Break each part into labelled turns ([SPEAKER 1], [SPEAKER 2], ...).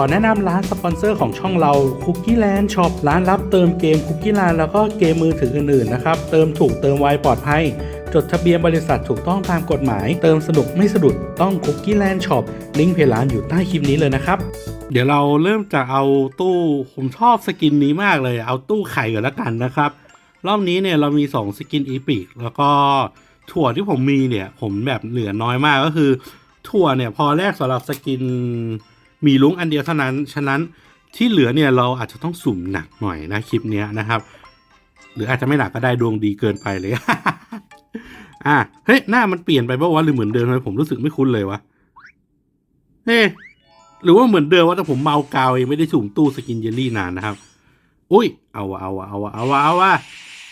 [SPEAKER 1] ขอแนะนำร้านสปอนเซอร์ของช่องเรา Cookie Land Shop ร้านรับเติมเกม Cookie Land แล้วก็เกมมือถืออื่นๆนะครับ เติมถูกเติมไวปลอดภัย จดทะเบียนบริษัทถูกต้องตามกฎหมาย เติมสนุกไม่สะดุดต้อง Cookie Land Shop ลิงก์เพจร้านอยู่ใต้คลิปนี้เลยนะครับ เดี๋ยวเราเริ่มจากเอาตู้ผมชอบสกินนี้มากเลย เอาตู้ไข่ก่อนแล้วกันนะครับ รอบนี้เนี่ยเรามี 2 สกินอีพิกแล้วก็ถั่วที่ผมมีเนี่ยผมแบบเหลือน้อยมากก็คือ ถั่วเนี่ยพอแรกสำหรับสกิน มีลุงอันเดียวเท่านั้น ฉะนั้นที่เหลือเนี่ยเราอาจจะต้องสุ่มหนักหน่อยนะคลิปเนี้ยนะครับ หรืออาจจะไม่หนักก็ได้ดวงดีเกินไปเลย อะเฮ้ยหน้ามันเปลี่ยนไปปะวะหรือเหมือนเดิมทำไมผมรู้สึกไม่คุ้นเลยวะเฮ้หรือว่าเหมือนเดิมว่าแต่ผมเมากาวเองไม่ได้สุ่มตู้สกินเยลลี่นานนะครับ อุ้ยเอาวะเอาวะเอาวะเอาวะเอาวะ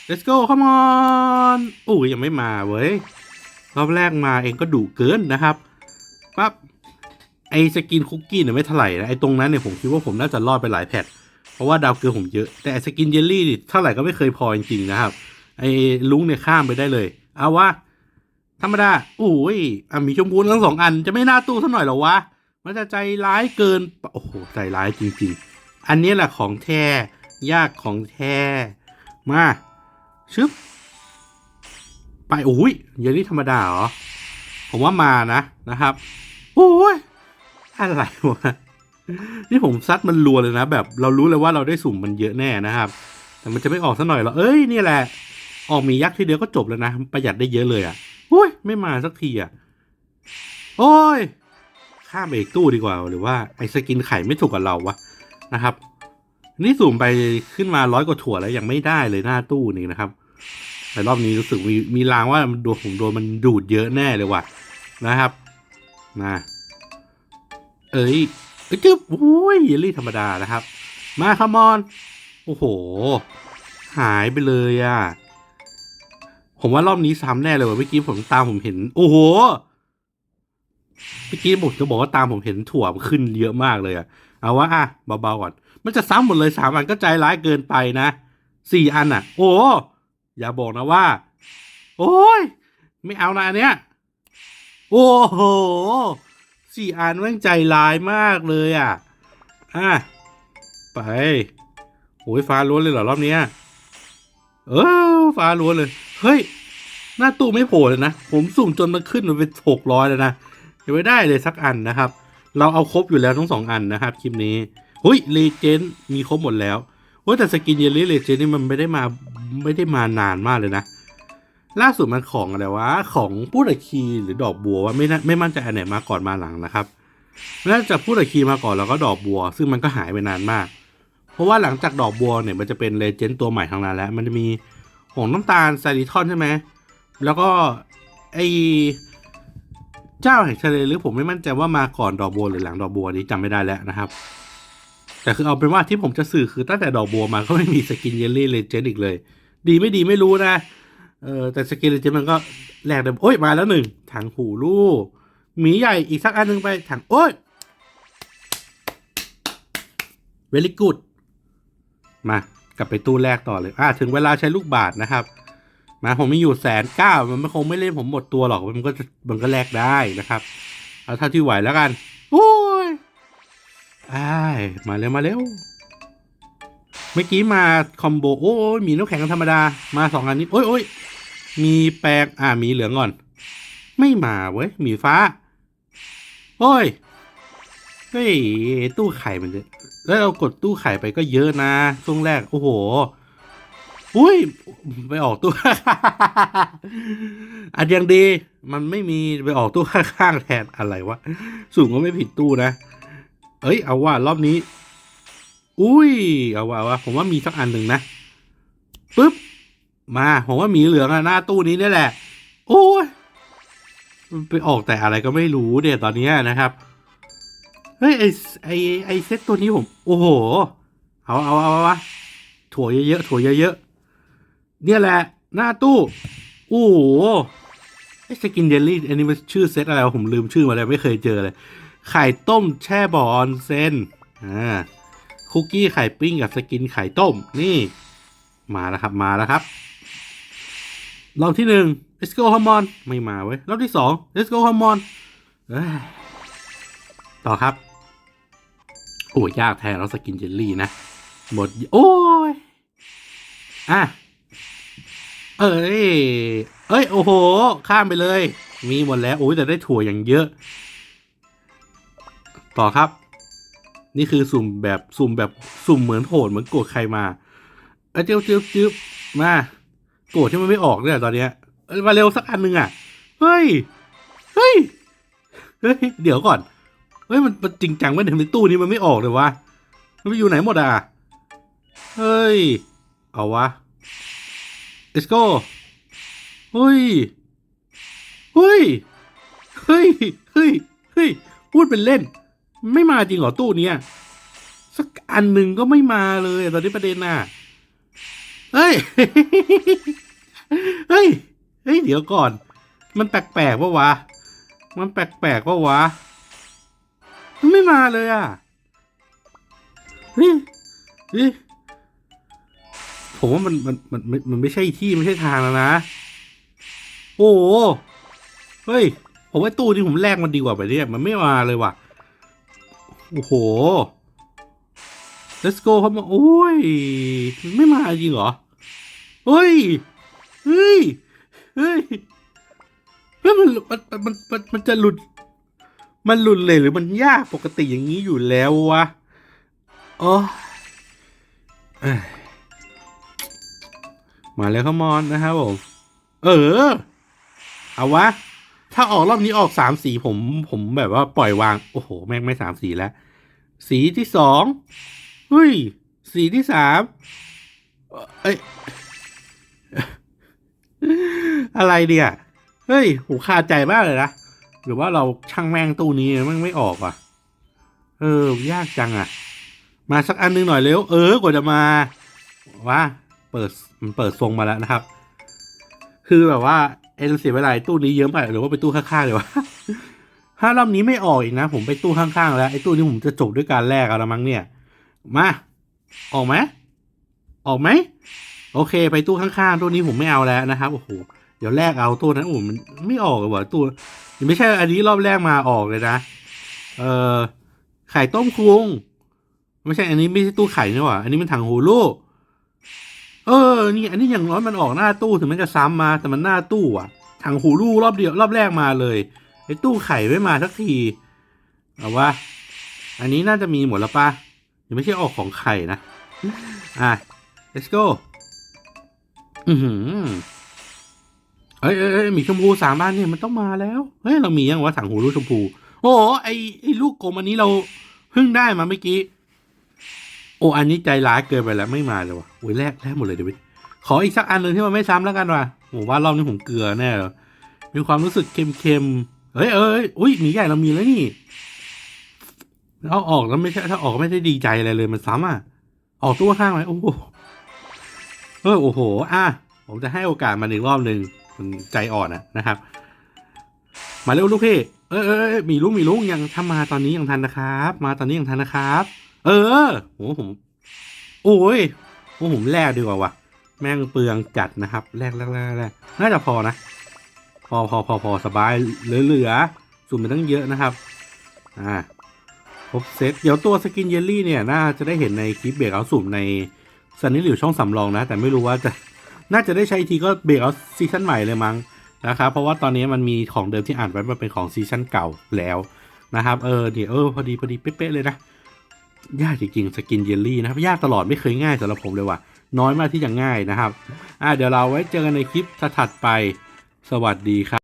[SPEAKER 1] let's go come on อุ้ยยังไม่มาเว้ยรอบแรกมาเองก็ดุเกินนะครับปั๊บ ไอสกินคุกกี้เนี่ยไม่เท่าไหร่นะไอตรงนั้นเนี่ยผมคิดว่าผมน่าจะรอดไปหลายแพทเพราะว่าดาวเกลือผมเยอะแต่ไอสกินเยลลี่เท่าไหร่ก็ไม่เคยพอจริงๆนะครับ ไอลุงเนี่ยข้ามไปได้เลยเอาวะธรรมดาอุ้ยอะมีชมพูทั้งสองอันจะไม่น่าตู้สักหน่อยหรอวะมันจะใจร้ายเกินโอ้โหใจร้ายจริงๆ อันนี้แหละของแท้ยากของแท้มาชึบไปโอ้ยเยลลี่ธรรมดาเหรอผมว่ามานะนะครับโอ้ย อะไรวะนี่ผมซัดมันรัวเลยนะ แบบเรารู้เลยว่าเราได้สุ่มมันเยอะแน่นะครับ แต่มันจะไม่ออกซะหน่อยหรอเอ้ยนี่แหละ ออกมียักษ์ทีเดียวก็จบแล้วนะ ประหยัดได้เยอะเลยอะ่ะโอ้ยไม่มาสักทีอะ่ะ โอ้ย ข้ามไปอีกตู้ดีกว่า หรือว่าไอ้สกินไข่ไม่ถูกกับเราวะนะครับ นี่สุ่มไปขึ้นมาร้อยกว่าถั่วแล้วยังไม่ได้เลยหน้าตู้นี่นะครับแต่รอบนี้รู้สึกมีมีลางว่ามันโดนผมโดนมันดูดเยอะแน่เลยว่ะนะครับมา เอ้ยเอ้ยจึ๊บโอ้ยเยลลี่ธรรมดานะครับ มาคัมอน โอ้โห หายไปเลยอะ ผมว่ารอบนี้ซ้ำแน่เลยว่ะเมื่อกี้ผมตามผมเห็น โอ้โห เมื่อกี้ผมจะบอกว่าตามผมเห็นถั่วมันขึ้นเยอะมากเลยอะเอาว่าอะเบาๆก่อน มันจะซ้ำหมดเลยสามอันก็ใจร้ายเกินไปนะสี่อันอะ โอ้อย่าบอกนะว่า โอ้ย ไม่เอานะอันเนี้ย โอ้โห สี่อันแม่งใจร้ายมากเลยอะ อะ ไปโอ้ยฟ้าล้วนเลยเหรอรอบนี้เออฟ้าล้วนเลย เฮ้ย หน้าตู้ไม่โผล่เลยนะ ผมสุ่มจนมันขึ้นมาเป็นหกร้อยแล้วนะยังไม่ได้เลยสักอันนะครับ เราเอาครบอยู่แล้วทั้งสองอันนะครับคลิปนี้เฮ้ยเลเจนด์มีครบหมดแล้วเฮ้ยแต่สกินเยลลี่เลเจนด์นี่มันไม่ได้มาไม่ได้มานานมากเลยนะ ล่าสุดมันของอะไรวะ ของพูดคีหรือดอกบัวว่าไม่น่าไม่มั่นใจอันไหนมาก่อนมาหลังนะครับน่าจะพูดคีมาก่อนแล้วก็ดอกบัว ซึ่งมันก็หายไปนานมาก เพราะว่าหลังจากดอกบัวเนี่ยมันจะเป็นเลเจนด์ตัวใหม่ทางนั้นแล้ว มันจะมีหงน้ำตาลไซริทอนใช่ไหมแล้วก็ไอเจ้าแห่งทะเลหรือผมไม่มั่นใจว่ามาก่อนดอกบัวหรือหลังดอกบัวนี้จำไม่ได้แล้วนะครับ แต่คือเอาเป็นว่าที่ผมจะสื่อคือตั้งแต่ดอกบัวมาก็ไม่มีสกินเยลลี่เลเจนด์อีกเลย ดีไม่ดีไม่รู้นะ เออแต่สกินเลจนด์มันก็แหลกเดิมโอ้ยมาแล้วหนึ่งถังหูลูกหมีใหญ่อีกสักอันหนึ่งไปถังโอ้ย very good มากลับไปตู้แรกต่อเลยอ่าถึงเวลาใช้ลูกบาทนะครับมาผมมีอยู่แสนเก้ามันไม่คงไม่เล่นผมหมดตัวหรอกมันก็มันก็แลกได้นะครับ เอาเท่าที่ไหวแล้วกันโอ้ยอ้ายมาเร็วมาเร็วเมื่อกี้มาคอมโบโอ้ยมีน้ำแข็งธรรมดามาสองอันนี้โอ้ยโอ้ย มีแปลงอ่ามีเหลืองก่อน ไม่มาเว้ยมีฟ้า โอ้ยเฮ้ยตู้ไข่มันเยแล้วเรากดตู้ไข่ไปก็เยอะนะช่วงแรก โอ้โหอุ้ยไปออกตู้อันยังดี มันไม่มีไปออกตู้ข้างๆแทนอะไรวะสูงก็ไม่ผิดตู้นะ เอ้ยเอาว่ารอบนี้ อุ้ย เอาว่าเอาว่าผมว่ามีสักอันหนึ่งนะปึ๊บ มาผมว่าหมีเหลืองอะหน้าตู้นี้นี่แหละ โอ้ยไปออกแต่อะไรก็ไม่รู้เนี่ยตอนนี้นะครับ เฮ้ยไอไอไอเซตตัวนี้ผม โอ้โห เอาเอาเอาวะถั่วเยอะๆถั่วเยอะๆเนี่ยแหละ หน้าตู้ โอ้โหไอสกินเยลลี่อันนี้มันชื่อเซตอะไรผมลืมชื่อมาแล้วไม่เคยเจอเลย ไข่ต้มแช่บ่อออนเซนอ่าคุกกี้ไข่ปิ้งกับสกินไข่ต้มนี่ มาแล้วครับมาแล้วครับ รอบที่หนึ่ง let's go come on ไม่มาเว้ย รอบที่สอง let's go come on เอ้ยต่อครับโอ้ยากแทนเราสกินเจลลี่นะ หมด โอ้ย อะ เอ้ย เอ้ย โอ้โห ข้ามไปเลย มีหมดแล้ว โอ้ย แต่ได้ถั่วอย่างเยอะ ต่อครับ นี่คือสุ่มแบบ สุ่มแบบ สุ่มเหมือนโหดเหมือนโกรธใครมา เอ้ยเจียวเจียวเจียวมา โกรธที่มันไม่ออกเนี่ยตอนเนี้ยมาเร็วสักอันหนึ่งอะ เฮ้ย เฮ้ย เฮ้ย เดี๋ยวก่อน เฮ้ยมันมันจริงจังไหมทำไมตู้นี้มันไม่ออกเลยวะ มันไปอยู่ไหนหมดอะ เฮ้ย เอาวะ let's go เฮ้ย เฮ้ย เฮ้ย เฮ้ย เฮ้ย พูดเป็นเล่น ไม่มาจริงเหรอตู้เนี้ยสักอันหนึ่งก็ไม่มาเลยตอนนี้ประเด็นน่ะ เฮ้ย เฮ้ย เฮ้ย เดี๋ยวก่อน มันแปลกๆปะวะ มันแปลกๆปะวะ มันไม่มาเลยอะเฮ้ยเฮ้ยผมว่ามันมันมันมันมันไม่ใช่ที่ไม่ใช่ทางแล้วนะ โอ้โห เฮ้ย ผมว่าตู้นี้ผมแลกมันดีกว่าไปเนี่ยมันไม่มาเลยว่ะ โอ้โห let's go ครับมาโอ้ย ไม่มาจริงเหรอ เฮ้ย เฮ้ย เฮ้ยเฮ้ยมันมันมันมันมันจะหลุด มันหลุดเลยหรือมันยากปกติอย่างนี้อยู่แล้ววะโอ้เอ้ยมาแล้วขมอนนะครับผมเออ เอาวะ ถ้าออกรอบนี้ออกสามสีผม ผมแบบว่าปล่อยวาง โอ้โห แม่งไม่สามสีแล้ว สีที่สองเฮ้ย สีที่สามเอ้ย อะไรเดียเฮ้ยหูคาใจมากเลยนะ หรือว่าเราช่างแม่งตู้นี้มันไม่ออกอะ เออ ยากจังอะ มาสักอันหนึงหน่อยเร็ว เออกว่าจะมาว่าเปิดมันเปิดทรงมาแล้วนะครับ คือแบบว่าเอ็นเสียเวลาตู้นี้เยอะไปหรือว่าไปตู้ข้างๆเลยวะถ้ารอบนี้ไม่ออกอีกนะ ผมไปตู้ข้างๆแล้วไอ้ตู้นี้ผมจะจบด้วยการแลกเอาละมั้งเนี่ย มาออกไหมออกไหมโอเค ไปตู้ข้างๆตู้นี้ผมไม่เอาแล้วนะครับโอ้โห เดี๋ยวแลกเอาตู้นั้นโอ้โหมันไม่ออกเลยว่ะตู้ไม่ใช่อันนี้รอบแรกมาออกเลยนะ เออไข่ต้มคุงไม่ใช่อันนี้ไม่ใช่ตู้ไข่นี่หว่าอันนี้มันถังหูลูกเออ นี่ อันนี้อย่างน้อยมันออกหน้าตู้ถึงมันจะซ้ำมา แต่มันหน้าตู้อะถังหูลูกรอบเดียวรอบแรกมาเลยไอ้ตู้ไข่ไม่มาสักทีเอาว่า อันนี้น่าจะมีหมดแล้วปะยังไม่ใช่ออกของไข่นะ อะ let's go อือหือ เอ้ยเอ้ยเอ้ยหมีชมพูสามบ้านเนี่ยมันต้องมาแล้วเฮ้ยเรามียังวะถังหูลูกชมพู โอ้โหไอไอลูกกลมอันนี้เราเพิ่งได้มาเมื่อกี้ โอ้อันนี้ใจร้ายเกินไปแล้วไม่มาเลยวะโอ้ยแลกแลกหมดเลยเดี๋ยวขออีกสักอันหนึ่งที่มันไม่ซ้ำแล้วกันว่ะโอ้ว่ารอบนี้ผมเกลือแน่เลยมีความรู้สึกเค็มๆเอ้ยเอ้ยอุ้ยหมีใหญ่เรามีแล้วนี่เอาออกแล้วไม่ใช่ถ้าออกไม่ได้ดีใจอะไรเลยมันซ้ำอะออกตัวข้างไหมโอ้โหเออโอ้โห อะผมจะให้โอกาสมันอีกรอบหนึ่ง มันใจอ่อนนะนะครับ มาเร็วลูกพี่เออเออมีลุงมีลุงยังถ้ามาตอนนี้ยังทันนะครับ มาตอนนี้ยังทันนะครับ เออโหผมโอ้ยโอ้ผมแลกดีกว่าวะแม่งเปลืองจัดนะครับแลกแลกแลกแลกน่าจะพอนะพอพอพอพอสบายเหลือเหลือสุ่มไปตั้งเยอะนะครับอ่าครบเซตเดี๋ยวตัวสกินเยลลี่เนี่ยน่าจะได้เห็นในคลิปเบรกเอาสุ่มในซันนี่หลิวช่องสำรองนะ แต่ไม่รู้ว่าจะ น่าจะได้ใช้อีกทีก็เบรกเอาซีซั่นใหม่เลยมั้งนะครับเพราะว่าตอนนี้มันมีของเดิมที่อ่านไว้มันเป็นของซีซั่นเก่าแล้วนะครับเออเนี่ยเออพอดีพอดีเป๊ะเลยนะยากจริงๆสกินเยลลี่นะครับยากตลอดไม่เคยง่ายสำหรับผมเลยว่ะน้อยมากที่จะง่ายนะครับอ่าเดี๋ยวเราไว้เจอกันในคลิปถัดไปสวัสดีครับ